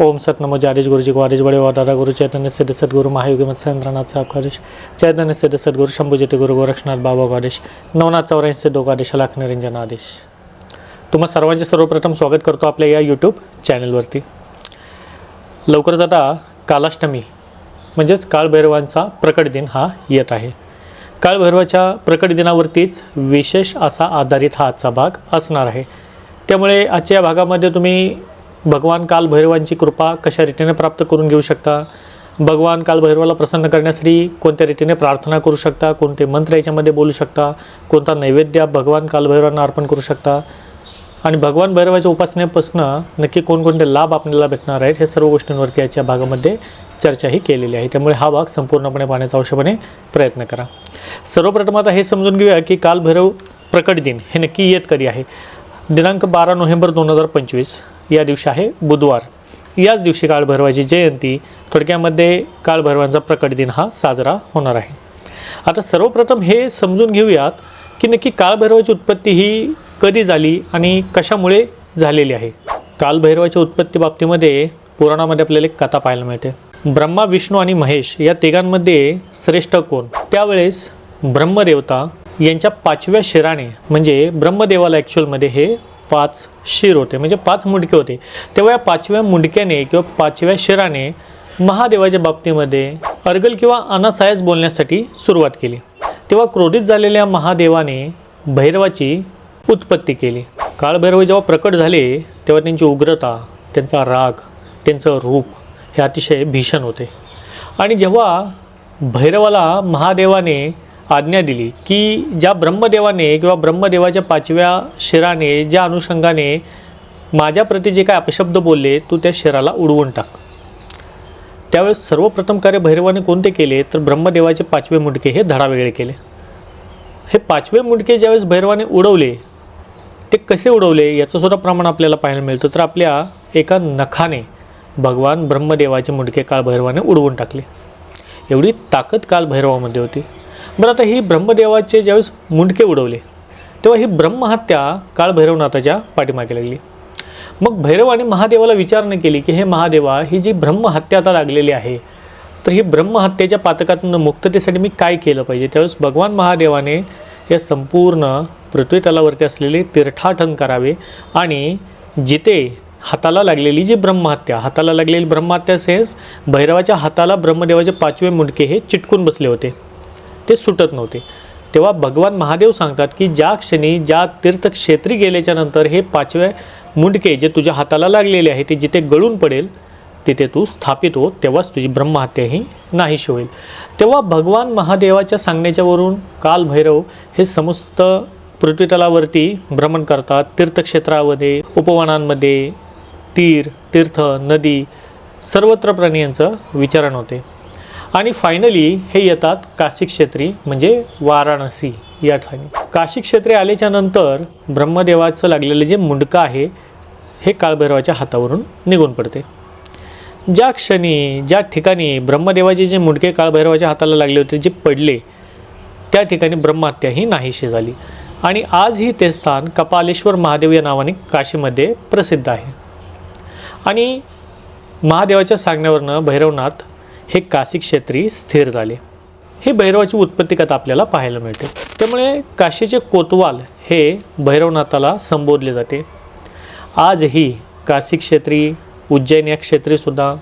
ओम सत नमो जारीज गुरुजी वारीज बडे वा दादा गुरु चैतन्य सिद्ध सद्गुरु महायोगी मत्स्येंद्रनाथ साहेब कादेश चैतन्य सिद्ध सद्गुरु शंभूजेटी गुरु गोरक्षनाथ बाबा कादेश नवनाथ चौऱ्याऐंशी दोघादेश लाख निरंजन आदेश। तुम्हा सर्वांचे सर्वप्रथम स्वागत करतो आपल्या या यूट्यूब चॅनलवरती लवकरच आता कालाष्टमी म्हणजेच काळभैरवांचा प्रकट दिन हा येत आहे. काळभैरवाच्या प्रकट दिनावरतीच विशेष असा आधारित हा आजचा भाग असणार आहे. त्यामुळे आजच्या या भागामध्ये तुम्ही भगवान कालभैरवांची कृपा कशा रीतीने प्राप्त करून घेऊ शकता? भगवान कालभैरवाला प्रसन्न करण्यासाठी कोणत्या रीतीने प्रार्थना करू शकता? कोणते मंत्र याच्यामध्ये बोलू शकता? कोणता नैवेद्य भगवान कालभैरवांना अर्पण करू शकता? आणि भगवान भैरवाच्या उपासनेपासून नक्की कोणकोणते लाभ आपल्याला भेटणार आहेत हे सर्व गोष्टींवरती याच्या भागामध्ये चर्चाही केलेली आहे. त्यामुळे हा भाग संपूर्णपणे पाहण्याचा अवश्यपणे प्रयत्न करा. सर्वप्रथम आता हे समजून घेऊया की कालभैरव प्रकट दिन हे नक्की येत कधी आहे? दिनांक बारा नोव्हेंबर दोन हजार पंचवीस या दिवशी आहे बुधवार. याच दिवशी काळभैरवाची जयंती थोडक्यामध्ये काळभैरवांचा प्रकट दिन हा साजरा होणार आहे. आता सर्वप्रथम हे समजून घेऊयात की नक्की काळभैरवाची उत्पत्ती ही कधी झाली आणि कशामुळे झालेली आहे. कालभैरवाच्या उत्पत्ती बाबतीमध्ये पुराणामध्ये आपल्याला एक कथा पाहायला मिळते. ब्रह्मा विष्णू आणि महेश या तिघांमध्ये श्रेष्ठ कोण? त्यावेळेस ब्रह्मदेवता यांच्या पाचव्या शिराने म्हणजे ब्रह्मदेवाला ॲक्च्युअलमध्ये हे पाच शिर होते म्हणजे पाच मुंडके होते. तेव्हा या पाचव्या मुंडक्याने किंवा पाचव्या शिराने महादेवाच्या बाबतीमध्ये अर्गल किंवा अनासायस बोलण्यासाठी सुरुवात केली. तेव्हा क्रोधित झालेल्या महादेवाने भैरवाची उत्पत्ती केली. काळभैरव जेव्हा प्रकट झाले तेव्हा त्यांची उग्रता त्यांचा राग त्यांचं रूप हे अतिशय भीषण होते. आणि जेव्हा भैरवाला महादेवाने आज्ञा दिली की ज्या ब्रह्मदेवाने किंवा ब्रह्मदेवाच्या पाचव्या शिराने ज्या अनुषंगाने माझ्याप्रती जे काय अपशब्द बोलले तू त्या शिराला उडवून टाक. त्यावेळेस सर्वप्रथम कार्य भैरवाने कोणते केले? तर ब्रह्मदेवाचे पाचवे मुंडके हे धडावेगळे केले. हे पाचवे मुंडके ज्यावेळेस भैरवाने उडवले ते कसे उडवले याचंसुद्धा प्रमाण आपल्याला पाहायला मिळतं. तर आपल्या एका नखाने भगवान ब्रह्मदेवाचे मुंडके काळ भैरवाने उडवून टाकले. एवढी ताकद काल भैरवामध्ये होती. बरं आता ही ब्रह्मदेवाचे ज्यावेळेस मुंडके उडवले तेव्हा ही ब्रह्महत्या काळभैरवनाथाच्या पाठीमागे लागली. मग भैरव आणि महादेवाला विचारणा केली की हे महादेवा ही जी ब्रह्महत्या आता लागलेली आहे तर ही ब्रह्महत्येच्या पातकातून मुक्ततेसाठी मी काय केलं पाहिजे? त्यावेळेस भगवान महादेवाने या संपूर्ण पृथ्वी तलावरती असलेले तीर्थाटन करावे आणि जिथे हाताला लागलेली जी ब्रह्महत्या हाताला लागलेली ब्रह्महत्या सेन्स भैरवाच्या हाताला ब्रह्मदेवाचे पाचवे मुंडके हे चिटकून बसले होते. ते सुटत नव्हते. तेव्हा भगवान महादेव सांगतात की ज्या क्षणी ज्या तीर्थक्षेत्री गेल्याच्यानंतर हे पाचवे मुंडके जे तुझ्या हाताला लागलेले आहे ते जिथे गळून पडेल तिथे तू स्थापित हो तेव्हाच तुझी ब्रह्महत्या ही नाहीशी होईल. तेव्हा भगवान महादेवाच्या सांगण्याच्यावरून कालभैरव हे समस्त पृथ्वीतलावरती भ्रमण करतात. तीर्थक्षेत्रामध्ये उपवनांमध्ये तीर तीर्थ नदी सर्वत्र प्राणी यांचं विचारण होते. आणि फायनली हे येतात काशी क्षेत्री म्हणजे वाराणसी या ठिकाणी. काशी क्षेत्रे आल्याच्यानंतर ब्रह्मदेवाचं लागलेलं जे मुंडकं आहे हे काळभैरवाच्या हातावरून निघून पडते. ज्या क्षणी ज्या ठिकाणी ब्रह्मदेवाचे जे मुंडके काळभैरवाच्या हाताला लागले होते जे पडले त्या ठिकाणी ब्रह्महत्या ही नाहीशी झाली. आणि आजही ते स्थान कपालेश्वर महादेव या नावाने काशीमध्ये प्रसिद्ध आहे. आणि महादेवाच्या सांगण्यावरनं भैरवनाथ हे काशी क्षेत्री स्थिर झाले. ही भैरवाची उत्पत्ती कथा आपल्याला पाहायला मिळते. त्यामुळे काशीचे कोतवाल हे भैरवनाथाला संबोधले जाते. आजही काशी क्षेत्री उज्जैन या क्षेत्रीसुद्धा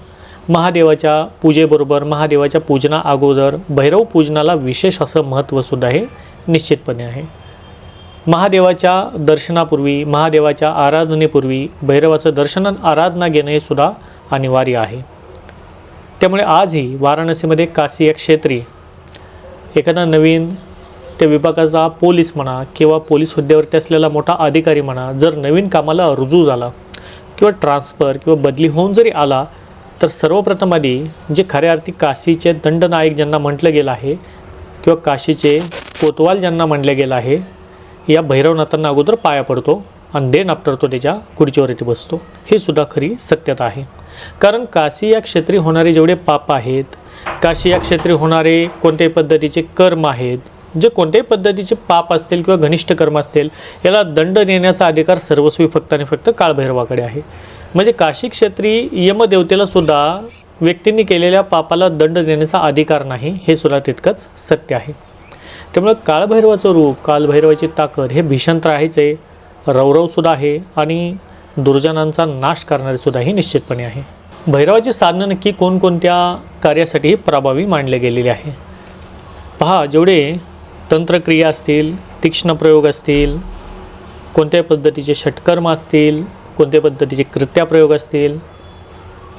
महादेवाच्या पूजेबरोबर महादेवाच्या पूजना अगोदर भैरव पूजनाला विशेष असं महत्त्वसुद्धा हे निश्चितपणे आहे. महादेवाच्या दर्शनापूर्वी महादेवाच्या आराधनेपूर्वी भैरवाचं दर्शन आराधना घेणं हे सुद्धा अनिवार्य आहे. त्यामुळे आजही वाराणसीमध्ये काशी या क्षेत्री एखादा नवीन त्या विभागाचा पोलीस म्हणा किंवा पोलीस हुद्द्यावरती असलेला मोठा अधिकारी म्हणा जर नवीन कामाला रुजू झाला किंवा ट्रान्सफर किंवा बदली होऊन जरी आला तर सर्वप्रथम आधी जे खऱ्या अर्थी काशीचे दंडनायक ज्यांना म्हटलं गेलं आहे किंवा काशीचे कोतवाल ज्यांना म्हटलं गेलं आहे या भैरवनाथांना अगोदर पाया पडतो आणि देन आफ्टर तो त्याच्या खुर्चीवरती बसतो. ही सुद्धा खरी सत्यता आहे. कारण काशी या क्षेत्री होणारे जेवढे पाप आहेत काशी या क्षेत्री होणारे कोणत्याही पद्धतीचे कर्म आहेत जे कोणत्याही पद्धतीचे पाप असतील किंवा घनिष्ठ कर्म असतील याला दंड देण्याचा अधिकार सर्वस्वी फक्त आणि फक्त काळभैरवाकडे आहे. म्हणजे काशी क्षेत्री यमदेवतेला सुद्धा व्यक्तींनी केलेल्या पापाला दंड देण्याचा अधिकार नाही हे सुद्धा तितकंच सत्य आहे. त्यामुळं काळभैरवाचं रूप कालभैरवाची ताकद हे भीषण तर आहेच आहे रौरवसुद्धा आहे आणि दुर्जनांचा नाश करणारेसुद्धा ही निश्चितपणे आहे. भैरवाची साधनं नक्की कोणकोणत्या कार्यासाठी प्रभावी मांडले गेलेले आहे? पहा जेवढे तंत्रक्रिया असतील तीक्ष्ण प्रयोग असतील कोणत्या पद्धतीचे षटकर्म असतील कोणत्या पद्धतीचे कृत्याप्रयोग असतील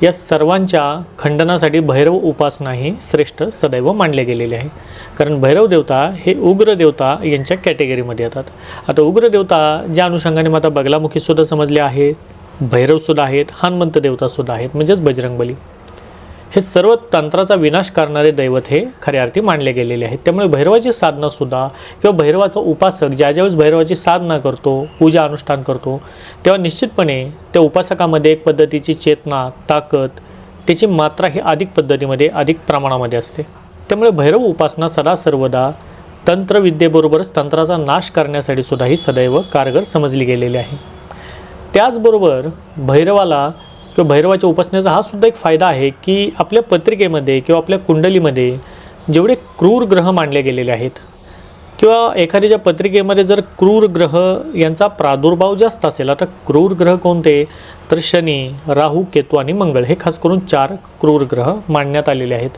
या सर्वांच्या खंडनासाठी भैरव उपासना ही श्रेष्ठ सदैव मानले गेलेले आहे. कारण भैरव देवता हे उग्र देवता यांच्या कॅटेगरीमध्ये येतात. आता उग्र देवता ज्या अनुषंगाने मग आता बगलामुखीसुद्धा समजले आहेत भैरवसुद्धा आहेत हनुमंत देवतासुद्धा आहेत म्हणजेच बजरंगबली. हे सर्व तंत्राचा विनाश करणारे दैवत हे खऱ्या अर्थी मानले गेलेले आहेत. त्यामुळे भैरवाची साधनासुद्धा किंवा भैरवाचा उपासक ज्या ज्यावेळेस भैरवाची साधना करतो पूजा अनुष्ठान करतो तेव्हा निश्चितपणे त्या उपासकामध्ये एक पद्धतीची चेतना ताकद त्याची मात्रा ही अधिक पद्धतीमध्ये अधिक प्रमाणामध्ये असते. त्यामुळे भैरव उपासना सदा सर्वदा तंत्रविद्येबरोबरच तंत्राचा नाश करण्यासाठी सुद्धा ही सदैव कारगर समजली गेलेली आहे. त्याचबरोबर भैरवाला किंवा भैरवाच्या उपासनेचा हा सुद्धा एक फायदा आहे की आपल्या पत्रिकेमध्ये किंवा आपल्या कुंडलीमध्ये जेवढे क्रूर ग्रह मांडले गेलेले आहेत किंवा एखाद्याच्या पत्रिकेमध्ये जर क्रूर ग्रह यांचा प्रादुर्भाव जास्त असेल आता क्रूर ग्रह कोणते? तर शनी राहू केतू आणि मंगळ हे खास करून चार क्रूर ग्रह मांडण्यात आलेले आहेत.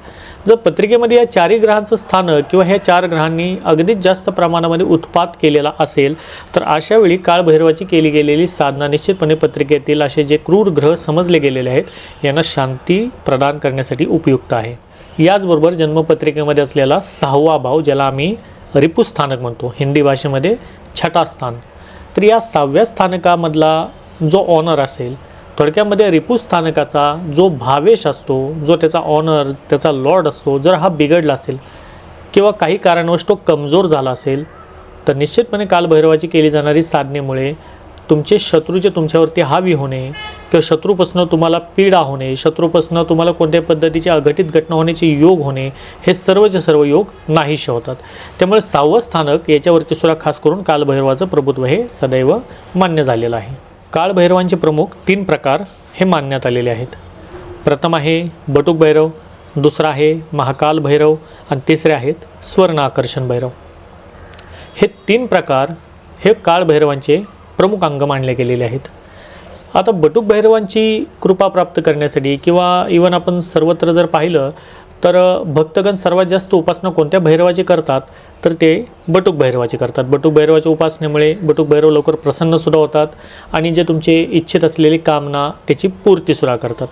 जर पत्रिकेमध्ये या चारही ग्रहांचं स्थानक किंवा ह्या चार ग्रहांनी अगदीच जास्त प्रमाणामध्ये उत्पात केलेला असेल तर अशा वेळी काळभैरवाची केली गेलेली साधना निश्चितपणे पत्रिकेतील असे जे क्रूर ग्रह समजले गेलेले आहेत यांना शांती प्रदान करण्यासाठी उपयुक्त आहे. याचबरोबर जन्मपत्रिकेमध्ये असलेला सहावा भाव ज्याला आम्ही रिपू स्थानक म्हणतो हिंदी भाषेमध्ये छठा स्थान तर या सहाव्या स्थानकामधला जो ऑनर असेल थोडक्यामध्ये रिपू स्थानकाचा जो भावेश असतो जो त्याचा ऑनर त्याचा लॉर्ड असतो जर हा बिघडला असेल किंवा काही कारणवश तो कमजोर झाला असेल तर निश्चितपणे कालभैरवाची केली जाणारी साधनेमुळे तुमचे शत्रूचे तुमच्यावरती हावी होणे किंवा शत्रूपासून तुम्हाला पीडा होणे शत्रूपासून तुम्हाला कोणत्या पद्धतीचे अघटित घटना होण्याचे योग होणे हे सर्वचे सर्व योग नाहीसे होतात. त्यामुळे सहावं स्थानक याच्यावरती सुद्धा खास करून कालभैरवाचं प्रभुत्व हे सदैव मान्य झालेलं आहे. काळभैरवांचे प्रमुख तीन प्रकार हे मानण्यात आलेले आहेत. प्रथम आहे बटुक भैरव दुसरा आहे महाकाल भैरव आणि तिसरे आहेत स्वर्ण आकर्षण भैरव. हे तीन प्रकार हे काळभैरवांचे प्रमुख अंग मानले गेलेले आहेत. आता बटुक भैरवांची कृपा प्राप्त करण्यासाठी किंवा इवन आपण सर्वत्र जर पाहिलं तर भक्तगण सर्वात जास्त उपासना कोणत्या भैरवाची करतात? तर ते बटुक भैरवाची करतात. बटुक भैरवाच्या उपासनेमुळे बटुक भैरव लवकर प्रसन्नसुद्धा होतात आणि जे तुमचे इच्छित असलेली कामना त्याची पूर्तीसुद्धा करतात.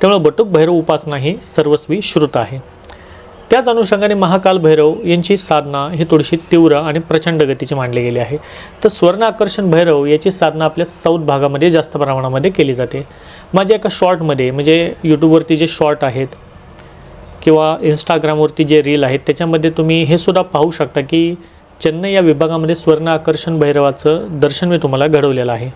त्यामुळे बटुक भैरव उपासना ही सर्वस्वी श्रुत आहे. त्याच अनुषंगाने महाकाल भैरव यांची साधना ही थोडीशी तीव्र आणि प्रचंड गतीची मांडली गेली आहे. तर स्वर्ण आकर्षण भैरव याची साधना आपल्या साऊथ भागामध्ये जास्त प्रमाणामध्ये केली जाते. माझ्या एका शॉर्टमध्ये म्हणजे यूट्यूबवरती जे शॉर्ट आहेत किंवा इंस्टाग्रामवरती जे रील आहेत त्याच्यामध्ये तुम्ही हे सुद्धा पाहू शकता की चेन्नई या विभागामध्ये स्वर्ण आकर्षण भैरवाचं दर्शन मी तुम्हाला घडवलेलं आहे.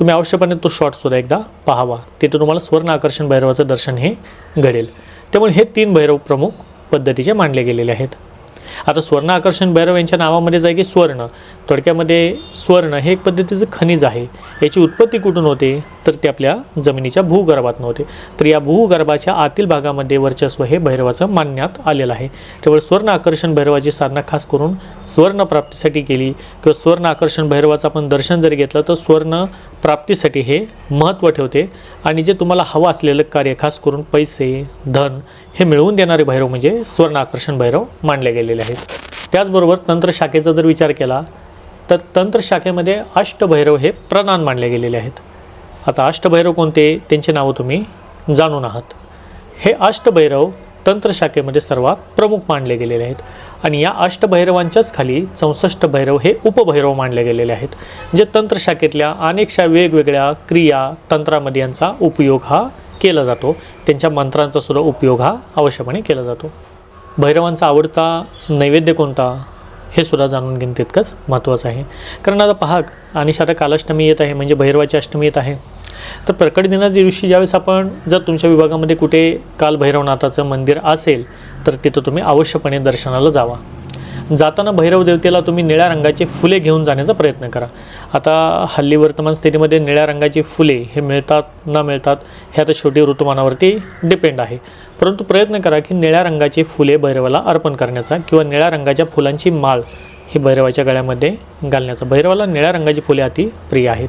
तुम्ही अवश्यपणे तो शॉटसुद्धा एकदा पाहावा. तिथे तुम्हाला स्वर्ण आकर्षण भैरवाचं दर्शन हे घडेल. त्यामुळे हे तीन भैरव प्रमुख पद्धतीचे मानले गेलेले आहेत. आता स्वर्ण आकर्षण भैरव यांच्या नावामध्ये जाय की स्वर्ण. थोडक्यामध्ये स्वर्ण हे एक पद्धतीचं खनिज आहे. याची उत्पत्ती कुठून होते? तर ते आपल्या जमिनीच्या भूगर्भात नव्हते. तर या भूगर्भाच्या आतील भागामध्ये वर्चस्व हे भैरवाचं मानण्यात आलेलं आहे. त्यामुळे स्वर्ण आकर्षण भैरवाची साधना खास करून स्वर्ण प्राप्तीसाठी केली किंवा स्वर्ण आकर्षण भैरवाचं आपण दर्शन जरी घेतलं तर स्वर्ण प्राप्तीसाठी हे महत्त्व ठेवते. आणि जे तुम्हाला हवं असलेलं कार्य खास करून पैसे धन हे मिळवून देणारे भैरव म्हणजे स्वर्ण आकर्षण भैरव मानले गेलेले आहेत. त्याचबरोबर तंत्रशाखेचा जर विचार केला तर तंत्रशाखेमध्ये अष्टभैरव हे प्रधान मानले गेलेले आहेत. आता अष्टभैरव कोणते? त्यांचे नावं तुम्ही जाणून आहात. हे अष्टभैरव तंत्रशाखेमध्ये सर्वात प्रमुख मानले गेलेले आहेत. आणि या अष्टभैरवांच्याच खाली चौसष्ट भैरव हे उपभैरव मानले गेलेले आहेत जे तंत्रशाखेतल्या अनेकशा वेगवेगळ्या क्रिया तंत्रामध्ये यांचा उपयोग हा केला जातो. त्यांच्या मंत्रांचा सुद्धा उपयोग हा अवश्यपणे केला जातो. भैरवांचा आवडता नैवेद्य कोणता? हे सुद्धा जाणून घेणं तितकंच महत्त्वाचं आहे. कारण आता पहाग आणि आता कालाष्टमी येत आहे म्हणजे भैरवाची अष्टमी येत आहे. तर प्रकट दिनाच्या दिवशी ज्यावेळेस आपण जर तुमच्या विभागामध्ये कुठे काल भैरवनाथाचं मंदिर असेल तर तिथं तुम्ही अवश्यपणे दर्शनाला जावा. जाताना भैरव देवतेला तुम्ही निळ्या रंगाची फुले घेऊन जाण्याचा प्रयत्न करा. आता हल्ली वर्तमान स्थितीमध्ये निळ्या रंगाची फुले हे मिळतात न मिळतात हे आता शेवटी ऋतुमानावरती डिपेंड आहे. परंतु प्रयत्न करा की निळ्या रंगाची फुले भैरवाला अर्पण करण्याचा किंवा निळ्या रंगाच्या फुलांची माळ ही भैरवाच्या गळ्यामध्ये घालण्याचा. भैरवाला निळ्या रंगाची फुले अति प्रिय आहेत.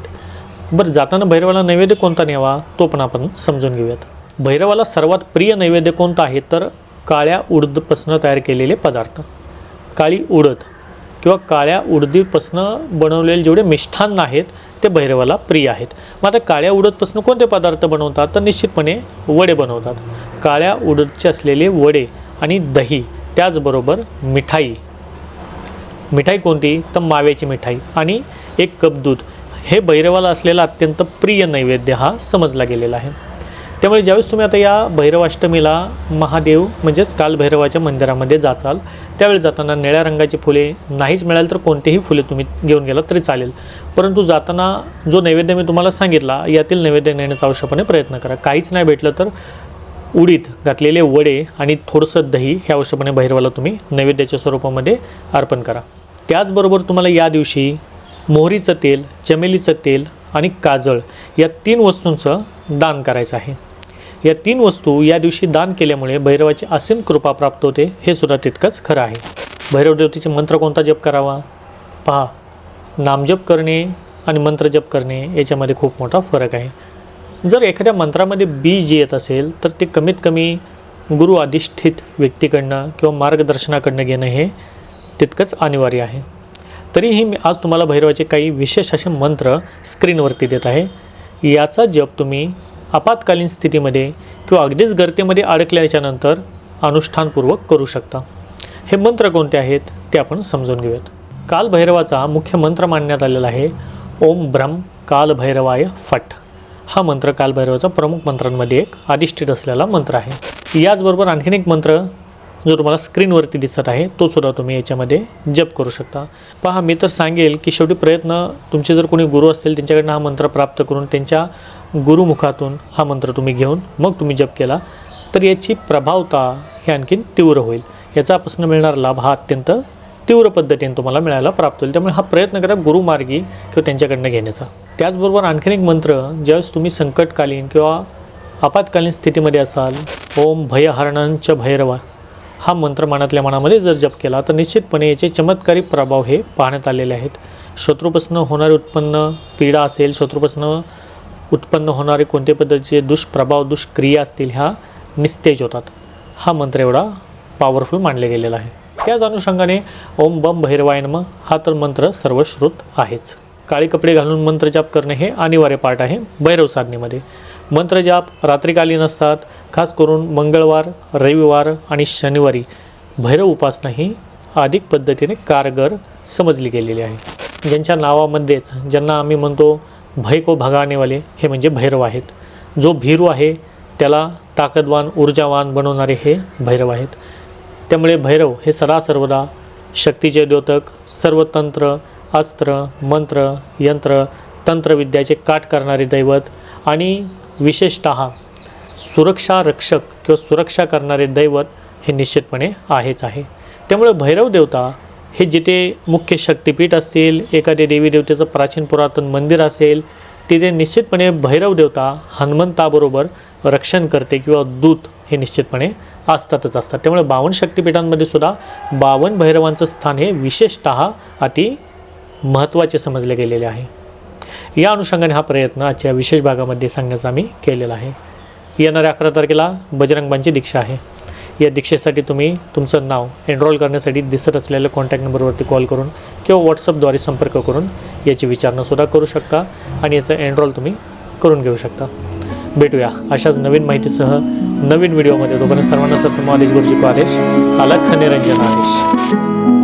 बरं जाताना भैरवाला नैवेद्य कोणता न्यावा तो पण आपण समजून घेऊयात. भैरवाला सर्वात प्रिय नैवेद्य कोणता आहे? तर काळ्या उडदपासून तयार केलेले पदार्थ. काळी उडद किंवा काळ्या उडदीपासनं बनवलेले जेवढे मिष्ठान्न आहेत ते भैरवाला प्रिय आहेत. मग आता काळ्या उडदपासनं कोणते पदार्थ बनवतात? तर निश्चितपणे वडे बनवतात. काळ्या उडदचे असलेले वडे आणि दही त्याचबरोबर मिठाई. मिठाई कोणती? तर माव्याची मिठाई. आणि एक कप दूध. हे भैरवाला असलेला अत्यंत प्रिय नैवेद्य हा समजला गेलेला आहे. त्यामुळे ज्यावेळेस तुम्ही आता या भैरवाष्टमीला महादेव म्हणजेच कालभैरवाच्या मंदिरामध्ये जाचाल त्यावेळी जाताना निळ्या रंगाची फुले नाहीच मिळाल तर कोणतेही फुले तुम्ही घेऊन गेलात तरी चालेल. परंतु जाताना जो नैवेद्य मी तुम्हाला सांगितला यातील नैवेद्य नेण्याचा आवश्यकपणे प्रयत्न करा. काहीच नाही भेटलं तर उडीद घातलेले वडे आणि थोडंसं दही हे आवश्यकपणे भैरवाला तुम्ही नैवेद्याच्या स्वरूपामध्ये अर्पण करा. त्याचबरोबर तुम्हाला या दिवशी मोहरीचं तेल चमेलीचं तेल आणि काजळ या तीन वस्तूंचं दान करायचं आहे. या तीन वस्तू या दिवशी दान केल्यामुळे भैरवाची असीम कृपा प्राप्त होते हे सुद्धा तितकंच खरं आहे. भैरव देवतेचे मंत्र कोणता जप करावा? पहा नामजप करणे आणि मंत्र जप करणे याच्यामध्ये खूप मोठा फरक आहे. जर एखाद्या मंत्रामध्ये बीज येत असेल तर ते कमीत कमी गुरु अधिष्ठित व्यक्तीकडनं किंवा मार्गदर्शनाकडनं घेणं हे तितकंच अनिवार्य आहे. तरीही मी आज तुम्हाला भैरवाचे काही विशेष असे मंत्र स्क्रीनवरती देत आहे. याचा जप तुम्ही आपत्कालीन स्थितीमध्ये किंवा अगदीच गर्तेमध्ये अडकल्याच्यानंतर अनुष्ठानपूर्वक करू शकता. हे मंत्र कोणते आहेत ते आपण समजून घेऊयात. कालभैरवाचा मुख्य मंत्र मानण्यात आलेला आहे ओम ब्रह्म कालभैरवाय फट. हा मंत्र कालभैरवाचा प्रमुख मंत्रांमध्ये एक अधिष्ठित असलेला मंत्र आहे. याचबरोबर आणखीन एक मंत्र जो तुम्हाला स्क्रीनवरती दिसत आहे तो सुद्धा तुम्ही याच्यामध्ये जप करू शकता. पहा मी तर सांगेल की शेवटी प्रयत्न तुमचे जर कोणी गुरु असतील त्यांच्याकडनं हा मंत्र प्राप्त करून त्यांच्या गुरुमुखातून हा मंत्र तुम्ही घेऊन मग तुम्ही जप केला तर याची प्रभावता हे आणखीन तीव्र होईल. याचापासून मिळणारा लाभ हा अत्यंत तीव्र पद्धतीने तुम्हाला मिळायला प्राप्त होईल. त्यामुळे हा प्रयत्न करा गुरुमार्गी किंवा त्यांच्याकडनं घेण्याचा. त्याचबरोबर आणखीन एक मंत्र ज्यावेळेस तुम्ही संकटकालीन किंवा आपत्कालीन स्थितीमध्ये असाल ओम भयहरणंच भैरवा हा मंत्र मनातल्या मनामध्ये जर जप केला तर निश्चितपणे याचे चमत्कारी प्रभाव हे पाहण्यात आलेले आहेत. शत्रूपासून होणारे उत्पन्न पीडा असेल शत्रूपासून उत्पन्न होणारे कोणत्या पद्धतीचे दुष्प्रभाव दुष्क्रिया असतील ह्या निस्तेज होतात. हा मंत्र एवढा पॉवरफुल मानले गेलेला आहे. त्याच अनुषंगाने ओम बम भैरवायनम हा तर मंत्र सर्वश्रुत आहेच. काळे कपडे घालून मंत्रजाप करणे हे अनिवार्य पाठ आहे भैरव साधनेमध्ये. मंत्रजाप रात्रिकालीन असतात खास करून मंगळवार रविवार आणि शनिवारी. भैरव उपासना ही अधिक पद्धतीने कारगर समजली गेलेली आहे. ज्यांच्या नावामध्येच ज्यांना आम्ही म्हणतो भय को भगानेवाले हे म्हणजे भैरव आहेत. जो भीरू आहे त्याला ताकदवान ऊर्जावान बनवणारे हे भैरव आहेत. त्यामुळे भैरव हे सदा सर्वदा शक्तीचे द्योतक सर्व तंत्र अस्त्र मंत्र यंत्र तंत्रविद्याचे काट करणारे दैवत आणि विशेषत सुरक्षा रक्षक किंवा सुरक्षा करणारे दैवत हे निश्चितपणे आहेच आहे. त्यामुळे भैरव देवता हे जिथे मुख्य शक्तिपीठ असतील एखाद्या देवी देवतेचं प्राचीन पुरातन मंदिर असेल तिथे निश्चितपणे भैरव देवता हनुमंताबरोबर रक्षण करते किंवा दूत हे निश्चितपणे असतातच असतात. त्यामुळे बावन्न शक्तिपीठांमध्ये सुद्धा बावन्न भैरवांचं स्थान हे विशेषत अति महत्त्वाचे समजले गेलेले आहे. या अनुषंगाने हा प्रयत्न आजच्या विशेष भागामध्ये सांगण्याचा आम्ही केलेला आहे. येणाऱ्या अकरा तारखेला बजरंगबांची दीक्षा आहे. या दीक्षेसाठी तुम्ही तुमचं नाव एनरोल करण्यासाठी दिसत असलेल्या कॉन्टॅक्ट नंबरवरती कॉल करून किंवा व्हॉट्सअपद्वारे संपर्क करून याची विचारणंसुद्धा करू शकता आणि याचं एनरोल तुम्ही करून घेऊ शकता. भेटूया अशाच नवीन माहितीसह नवीन व्हिडिओमध्ये. तोपर्यंत सर्वांना सत्यम आदेश गुरुजी को आदेश अलख खनिरंजन आदेश.